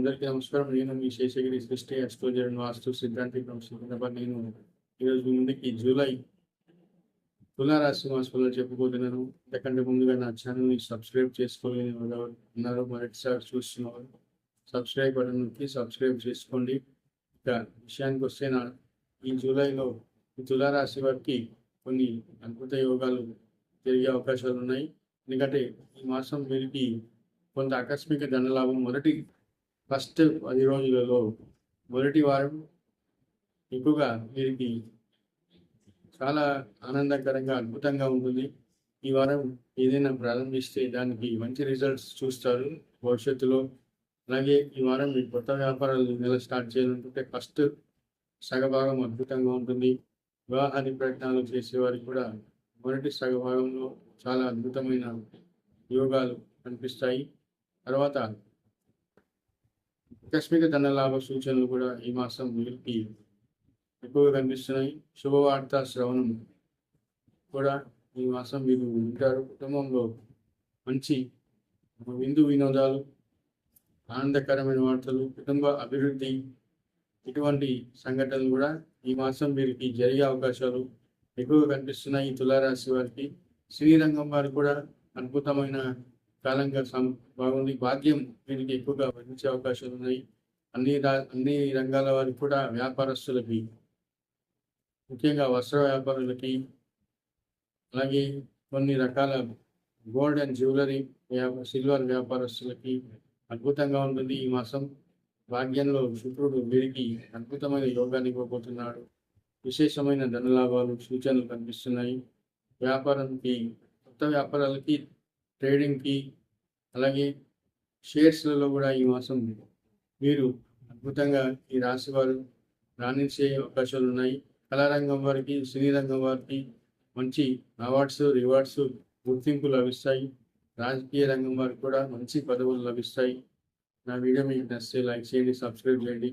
అందరికీ నమస్కారం. నేను మీ శేషగిరి సృష్టి అస్ట్రోజర్ వాస్తు సిద్ధాంతి సికింద్రాబాద్ నేను ఈరోజు మీ ముందుకి జూలై తులారాశి మాసంలో చెప్పుకోతున్నాను ఎందుకంటే ముందుగా నా ఛానల్ని సబ్స్క్రైబ్ చేసుకోలేని వారు ఉన్నారు మొదటిసారి చూస్తున్నారు. సబ్స్క్రైబ్ బటన్ నొక్కి సబ్స్క్రైబ్ చేసుకోండి. ఇక విషయానికి వస్తే నా ఈ జూలైలో ఈ తులారాశి వారికి కొన్ని అద్భుత యోగాలు జరిగే అవకాశాలు ఉన్నాయి. ఎందుకంటే ఈ మాసం వీరికి కొంత ఆకస్మిక ధనలాభం. మొదటి ఫస్ట్ పది రోజులలో మొదటి వారం ఎక్కువగా వీరికి చాలా ఆనందకరంగా అద్భుతంగా ఉంటుంది. ఈ వారం ఏదైనా ప్రారంభిస్తే దానికి మంచి రిజల్ట్స్ చూస్తారు భవిష్యత్తులో. అలాగే ఈ వారం మీ కొత్త వ్యాపారాలు నెల స్టార్ట్ చేయాలనుకుంటే ఫస్ట్ సగభాగం అద్భుతంగా ఉంటుంది. వివాహాది ప్రయత్నాలు చేసేవారికి కూడా మొదటి సగభాగంలో చాలా అద్భుతమైన యోగాలు కనిపిస్తాయి తర్వాత ఆకస్మిక ధనలాభ సూచనలు కూడా ఈ మాసం వీరికి ఎక్కువగా కనిపిస్తున్నాయి. శుభవార్త శ్రవణం కూడా ఈ మాసం మీరు వింటారు. కుటుంబంలో మంచి విందు వినోదాలు ఆనందకరమైన వార్తలు కుటుంబ అభివృద్ధి ఇటువంటి సంఘటనలు కూడా ఈ మాసం వీరికి జరిగే అవకాశాలు ఎక్కువగా కనిపిస్తున్నాయి. ఈ తులారాశి వారికి శ్రీరంగం వారు కూడా అద్భుతమైన కాలంగా సం బాగుంది భాగ్యం వీరికి ఎక్కువగా వర్ణించే అవకాశాలు ఉన్నాయి. అన్ని రా అన్ని రంగాల వారికి కూడా వ్యాపారస్తులకి ముఖ్యంగా వస్త్ర వ్యాపారులకి అలాగే కొన్ని రకాల గోల్డ్ అండ్ జ్యువెలరీ వ్యాపార సిల్వర్ వ్యాపారస్తులకి అద్భుతంగా ఉంటుంది. ఈ మాసం భాగ్యంలో శుక్రుడు వీరికి అద్భుతమైన యోగాన్ని ఇవ్వబోతున్నాడు. విశేషమైన ధనలాభాలు సూచనలు కనిపిస్తున్నాయి. వ్యాపారానికి కొత్త వ్యాపారాలకి ట్రేడింగ్కి అలాగే షేర్స్లలో కూడా ఈ మాసం మీరు అద్భుతంగా ఈ రాశి వారు రాణించే అవకాశాలు ఉన్నాయి. కళారంగం వారికి సినీ రంగం వారికి మంచి అవార్డ్స్ రివార్డ్స్ గుర్తింపు లభిస్తాయి. రాజకీయ రంగం వారికి కూడా మంచి పదవులు లభిస్తాయి. నా వీడియో మీకు నచ్చితే లైక్ చేయండి సబ్స్క్రైబ్ చేయండి.